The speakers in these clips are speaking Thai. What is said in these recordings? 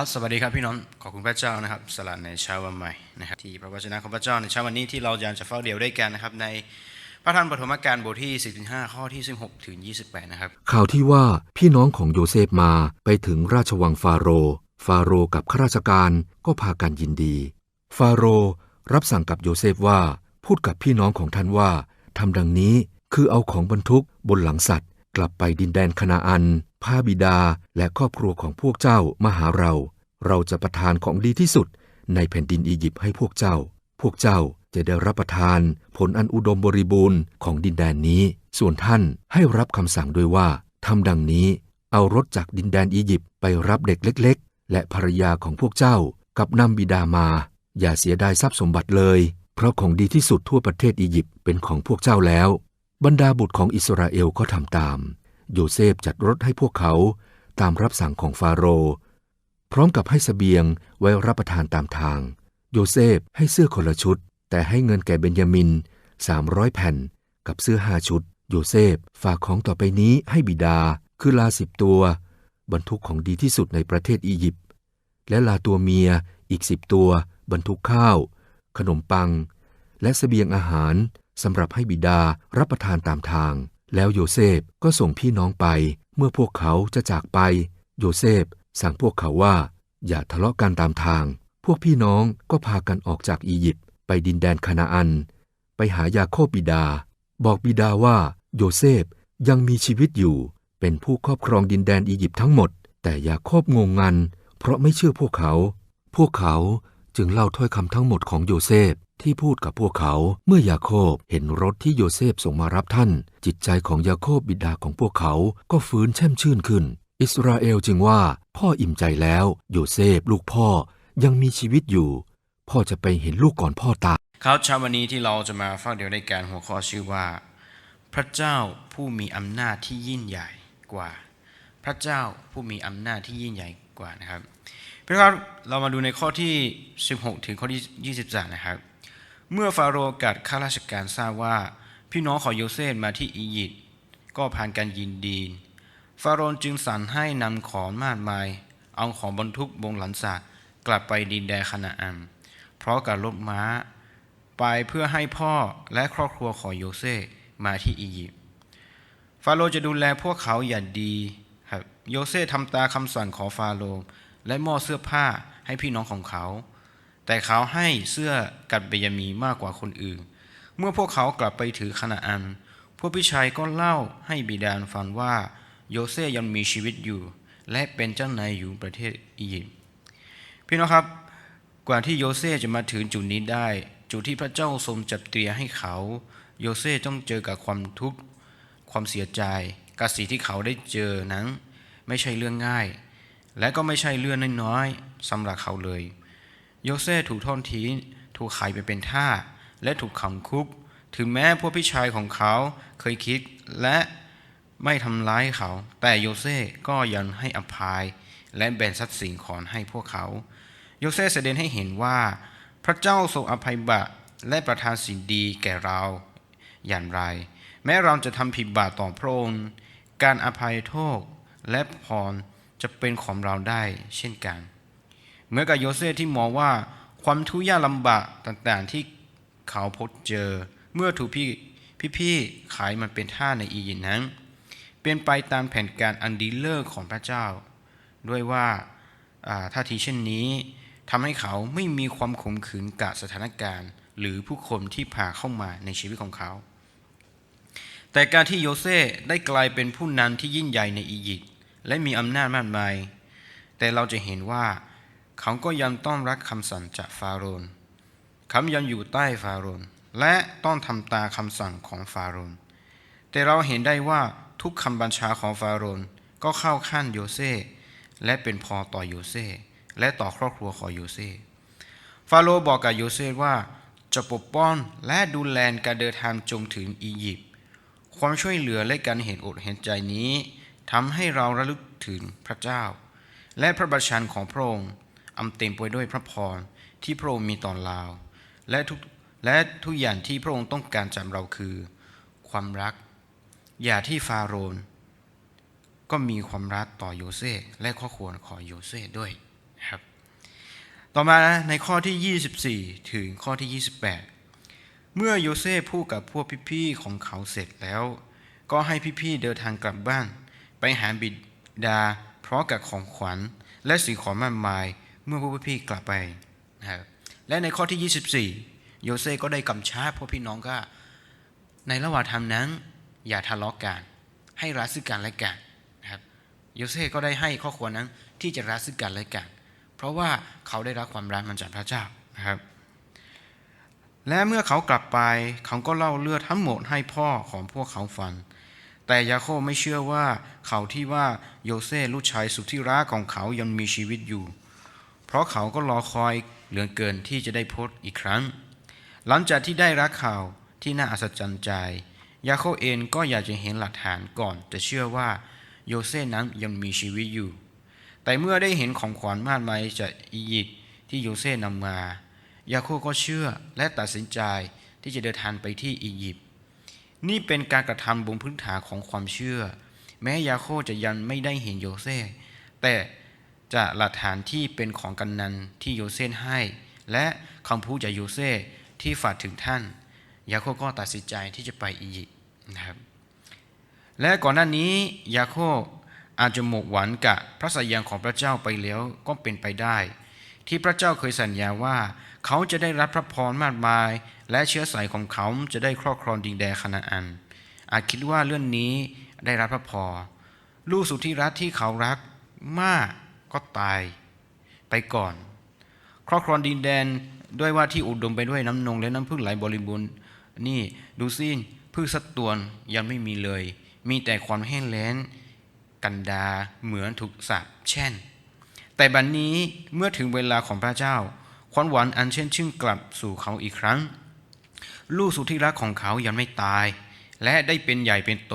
ครับสวัสดีครับพี่น้องขอบคุณพระเจ้านะครับสลัดในเช้าวันใหม่นะครับที่พระวจนะของพระเจ้าในเช้าวันนี้ที่เราอยากจะเฝ้าเดียวด้วยกันนะครับในพระธรรมปฐมกาลบทที่15ข้อที่16ถึง28นะครับข่าวที่ว่าพี่น้องของโยเซฟมาไปถึงราชวังฟาโรฟาโรกับข้าราชการก็พากันยินดี ฟาโรรับสั่งกับโยเซฟว่า พูดกับพี่น้องของท่านว่าทำดังนี้คือเอาของบรรทุกบนหลังสัตว์ กลับไปดินแดนคณาอันพาบิดาและครอบครัวของพวกเจ้ามาหาเรา เราจะประทานของดีที่สุดในแผ่นดินอียิปต์ให้พวกเจ้า พวกเจ้าจะได้รับประทานผลอันอุดมบริบูรณ์ของดินแดนนี้ ส่วนท่านให้รับคำสั่งด้วยว่าทำดังนี้ เอารถจากดินแดนอียิปต์ไปรับเด็กเล็ก ๆ และภรรยาของพวกเจ้ากับนำบิดามา อย่าเสียดายทรัพย์สมบัติเลย เพราะของดีที่สุดทั่วประเทศอียิปต์เป็นของพวกเจ้าแล้ว บรรดาบุตรของอิสราเอลก็ทำตาม โยเซฟจัดรถให้พวกเขา ตามรับสั่งของฟาโรห์ พร้อมกับให้สเสบียงไว้รับประทานตามทาง โยเซฟให้เสื้อคนละชุด แต่ให้เงินแก่เบนยามิน 300 แผ่น กับเสื้อห้าชุด โยเซฟฝากของต่อไปนี้ให้บิดา คือลาสิบตัว บรรทุกของดีที่สุดในประเทศอียิปต์และลาตัวเมียอีกสิบตัว บรรทุกข้าว ขนมปัง และเสบียงอาหารสำหรับให้บิดารับประทานตามทาง แล้วโยเซฟก็ส่งพี่น้องไป เมื่อพวกเขาจะจากไป โยเซฟ สั่งพวกเขาว่า อย่าทะเลาะกันตามทาง พวกพี่น้องก็พากันออกจากอียิปต์ไปดินแดนคานาอัน ไปหายาโคบบิดา บอกบิดาว่าโยเซฟยังมีชีวิตอยู่ เป็นผู้ครอบครองดินแดนอียิปต์ทั้งหมด แต่ยาโคบงงงัน เพราะไม่เชื่อพวกเขา พวกเขาจึงเล่าถ้อยคำทั้งหมดของโยเซฟที่พูดกับพวกเขาเมื่อยาโคบเห็นรถที่โยเซฟส่งมารับท่าน จิตใจของยาโคบบิดาของพวกเขาก็ฟื้นแช่มชื่นขึ้น อิสราเอลจึงว่าพ่ออิ่มใจแล้วโยเซฟลูกพ่อยังมีชีวิตอยู่ พ่อจะไปเห็นลูกก่อนพ่อตายครับเช้าวันนี้ที่เราจะมาเฝ้าเดียวด้วยกันหัวข้อชื่อว่า พระเจ้าผู้มีอำนาจที่ยิ่งใหญ่กว่า พระเจ้าผู้มีอำนาจที่ยิ่งใหญ่กว่านะครับพี่ครับเรามาดูในข้อที่ 16 ถึงข้อที่23นะครับ เมื่อฟาโรห์กับข้าราชการทราบว่า พี่น้องของโยเซฟมาที่อียิปต์ก็ผ่านการยินดี ฟาโรห์จึงสั่งให้นำของมากมาย เอาของบรรทุกบงหลังสากลับไปดินแดนคานาอันเพราะการรถม้า ไปเพื่อให้พ่อและครอบครัวของโยเซฟมาที่อียิปต์ฟาโรห์จะดูแลพวกเขาอย่างดีครับโยเซฟทำตาคำสั่งของฟาโรห์และมอบเสื้อผ้าให้พี่น้องของเขา แต่เขาให้เสื้อกับเบยามีมากกว่าคนอื่น เมื่อพวกเขากลับไปถือคณาอัน พวกพี่ชายก็เล่าให้บิดาฟังว่า โยเซยังมีชีวิตอยู่ และเป็นเจ้านายอยู่ประเทศอียิปต์พี่น้องครับ กว่าที่โยเซจะมาถึงจุดนี้ได้ จุดที่พระเจ้าทรงจัดเตรียมให้เขา โยเซต้องเจอกับความทุกข์ความเสียใจกับสิ่งที่เขาได้เจอนั้น ไม่ใช่เรื่องง่าย และก็ไม่ใช่เรื่องน้อยๆสำหรับเขาเลย โยเซถูกทอดทิ้งถูกขายไปเป็นทาสและถูกขังคุก ถึงแม้พวกพี่ชายของเขาเคยคิดและ ไม่ทำร้ายเขา แต่โยเซฟก็ยังให้อภัย และแบ่งทรัพย์สินของให้พวกเขา โยเซฟแสดงให้เห็นว่า พระเจ้าทรงอภัยบาปและประทานสิ่งดีแก่เราอย่างไร แม้เราจะทำผิดบาปต่อพระองค์การอภัยโทษและพรจะเป็นของเราได้เช่นกัน เหมือนกับโยเซฟที่มองว่าความทุกข์ยากลำบากต่างๆที่เขาพบเจอ เมื่อถูกพี่พี่ๆขายมันเป็นท่าในอียิปต์นั้น เป็นไปตามแผนการอันดีเลิศของพระเจ้า ด้วยว่าอ่าท่าทีเช่นนี้ทำให้เขาไม่มีความขมขื่นกับสถานการณ์ หรือผู้คนที่ผ่าเข้ามาในชีวิตของเขา แต่การที่โยเซได้กลายเป็นผู้นำที่ยิ่งใหญ่ในอียิปต์และมีอำนาจมากมาย แต่เราจะเห็นว่า เขาก็ยังต้องรักคำสั่งจากฟาโรห์เขายังอยู่ใต้ฟาโรห์และต้องทำตามคำสั่งของฟาโรห์แต่เราเห็นได้ว่า ทุกคำบัญชาของฟาโรห์ก็เข้าขั้นโยเซและเป็นพอต่อโยเซและต่อครอบครัวของโยเซฟาโรบอกกับโยเซว่าจะปกป้องและดูแลการเดินทางจงถึงอียิปต์ความช่วยเหลือและการเห็นอกเห็นใจนี้ทำให้เราระลึกถึงพระเจ้า และพระบัญชาของพระองค์อำเต็มไปด้วยพระพรที่พระองค์มีต่อเราและทุกและทุกอย่างที่พระองค์ต้องการจากเราคือ ความรัก อย่าที่ฟาโรห์ก็มีความรักต่อโยเซฟและครอบครัวของโยเซฟด้วยนะครับต่อมาในข้อที่ 24 ถึงข้อที่ 28 เมื่อโยเซฟพูดกับพวกพี่ๆของเขาเสร็จแล้ว ก็ให้พี่ๆเดินทางกลับบ้าน ไปหาบิดาเพราะกับของขวัญ และสิ่งของมากมายเมื่อพวกพี่ๆกลับไปนะครับและในข้อที่ 24 โยเซฟก็ได้กำชับพวกพี่น้องก็ในระหว่างทำนั้น อย่าทะเลาะกันให้รักซึ่งกันและกันนะครับโยเซฟก็ได้ให้ข้อควรนั้นที่จะรักซึ่งกันและกัน เพราะว่าเขาได้รับความรักมาจากพระเจ้านะครับ และเมื่อเขากลับไปเขาก็เล่าเรื่องทั้งหมดให้พ่อของพวกเขาฟังแต่ยาโคบไม่เชื่อว่าเขาที่ว่าโยเซฟลูกชายสุดที่รักของเขายังมีชีวิตอยู่ เพราะเขาก็รอคอยเหลือเกินที่จะได้พบอีกครั้ง หลังจากที่ได้รับข่าวที่น่าอัศจรรย์ใจ ยาโคบเองก็อยากจะเห็นหลักฐานก่อนจะเชื่อว่าโยเซฟนั้นยังมีชีวิตอยู่ แต่เมื่อได้เห็นของขวัญมากมายจากอียิปต์ที่โยเซฟนำมายาโคบก็เชื่อและตัดสินใจที่จะเดินทางไปที่อียิปต์นี่เป็นการกระทำบนพื้นฐานของความเชื่อ แม้ยาโคบจะยังไม่ได้เห็นโยเซฟแต่จากหลักฐานที่เป็นของกันนันที่โยเซฟให้ และคำพูดจากโยเซฟที่ฝากถึงท่าน ยาโคบก็ตัดสินใจที่จะไปอียิปต์นะครับ และก่อนหน้านี้ยาโคบอาจจะหมกหวังกับพระสัญญาของพระเจ้าไปแล้วก็เป็นไปได้ ที่พระเจ้าเคยสัญญาว่าเขาจะได้รับพระพรมากมาย และเชื้อสายของเขาจะได้ครอบครองดินแดนคานาอัน อาจคิดว่าเรื่องนี้ได้รับพระพรลูกสุดที่รักที่เขารักมากก็ตายไปก่อน ครอบครองดินแดนด้วยว่าที่อุดมไปด้วยน้ำนงและน้ำพึ่งไหลบริบูรณ์ นี่ดูสิพืชสักตัวนยังไม่มีเลย มีแต่ความแห้งแล้งกันดาเหมือนถูกสาปแช่น แต่บัดนนี้เมื่อถึงเวลาของพระเจ้า ความหวานอันเช่นชื่นกลับสู่เขาอีกครั้ง ลูกสุดที่รักของเขายังไม่ตาย และได้เป็นใหญ่เป็นโต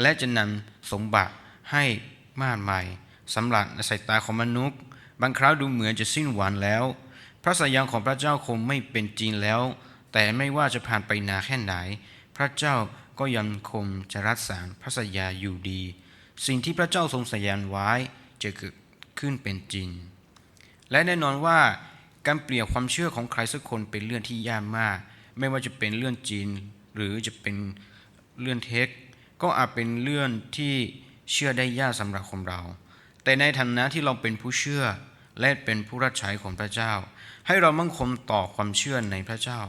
และจะนำสมบัติให้มากมายสำหรับสายตาของมนุษย์ บางคราวดูเหมือนจะสิ้นหวังแล้ว พระสัญญาของพระเจ้าคงไม่เป็นจริงแล้ว แต่ไม่ว่าจะผ่านไปนานแค่ไหน พระเจ้าก็ยังคงจะรักษาพระสัญญาอยู่ดี สิ่งที่พระเจ้าทรงสัญญาไว้จะเกิดขึ้นเป็นจริง และแน่นอนว่าการเปลี่ยนความเชื่อของใครสักคนเป็นเรื่องที่ยากมาก ไม่ว่าจะเป็นเรื่องจริงหรือจะเป็นเรื่องเท็จก็อาจเป็นเรื่องที่เชื่อได้ยากสำหรับคนเรา แต่ในฐานะที่เราเป็นผู้เชื่อและเป็นผู้รับใช้ของพระเจ้า ให้เรามั่นคงต่อความเชื่อในพระเจ้า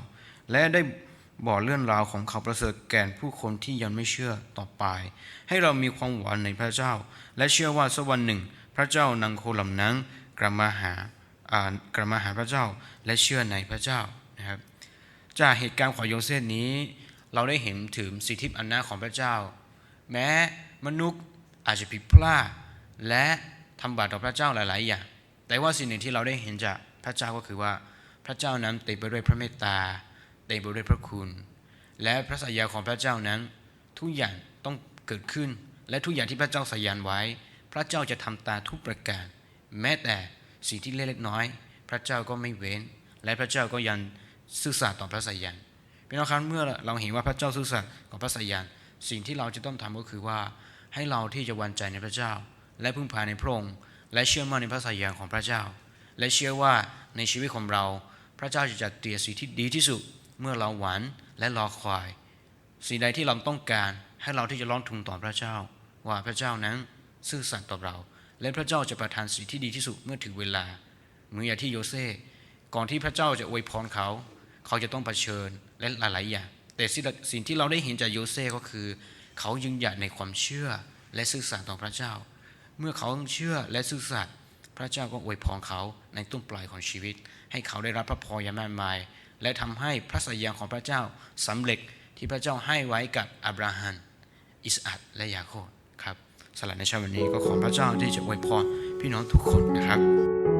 และได้บอกเรื่องราวของเขาประเสริฐแก่ผู้คนที่ยังไม่เชื่อต่อไป ให้เรามีความหวังในพระเจ้า และเชื่อว่าสักวันหนึ่ง พระเจ้านำคนเหล่านั้นกลับมาหาอ่ากลับมาหาพระเจ้าและเชื่อในพระเจ้านะครับจากเหตุการณ์ของโยเซฟนี้ เราได้เห็นถึงสิทธิอำนาจของพระเจ้า แม้มนุษย์อาจจะผิดพลาดและทำบาปต่อพระเจ้าหลาย ๆ อย่าง แต่ว่าสิ่งหนึ่งที่เราได้เห็นจากพระเจ้าก็คือว่าพระเจ้านั้นเต็มไปด้วยพระเมตตา เต็มไปด้วยพระคุณ และพระสัญญาของพระเจ้านั้น ทุกอย่างต้องเกิดขึ้น และทุกอย่างที่พระเจ้าสัญญาไว้ พระเจ้าจะทำตามทุกประการ แม้แต่สิ่งที่เล็กน้อย พระเจ้าก็ไม่เว้น และพระเจ้าก็ยังซื่อสัตย์ต่อพระสัญญาพี่น้องครับเมื่อเราเห็นว่าพระเจ้าซื่อสัตย์ต่อพระสัญญาสิ่งที่เราจะต้องทำก็คือว่าให้เราที่จะวางใจในพระเจ้า และพึ่งพาในพระองค์และเชื่อมั่นในพระสัญญาของพระเจ้า และเชื่อว่าในชีวิตของเรา พระเจ้าจะจัดเตรียมสิ่งที่ดีที่สุด เมื่อเราหวังและรอคอย สิ่งใดที่เราต้องการให้เราที่จะร้องทูลต่อพระเจ้า ว่าพระเจ้านั้นซื่อสัตย์ต่อเรา และพระเจ้าจะประทานสิ่งที่ดีที่สุดเมื่อถึงเวลา เหมือนอย่างที่โยเซฟก่อนที่พระเจ้าจะอวยพรเขา เขาจะต้องเผชิญและหลายๆอย่างแต่สิ่งที่เราได้เห็นจากโยเซฟก็คือ เขายืนหยัดในความเชื่อและซื่อสัตย์ต่อพระเจ้า เมื่อเขาเชื่อและซื่อสัตย์พระเจ้าก็อวยพรเขาในต้นปลายของชีวิต ให้เขาได้รับพระพรอย่างมากมาย และทำให้พระสัญญาของพระเจ้าสำเร็จที่พระเจ้าให้ไว้กับอับราฮัมอิสอัดและยาโคบครับสำหรับในเช้าวันนี้ก็ขอพระเจ้าที่จะอวยพรพี่น้องทุกคนนะครับ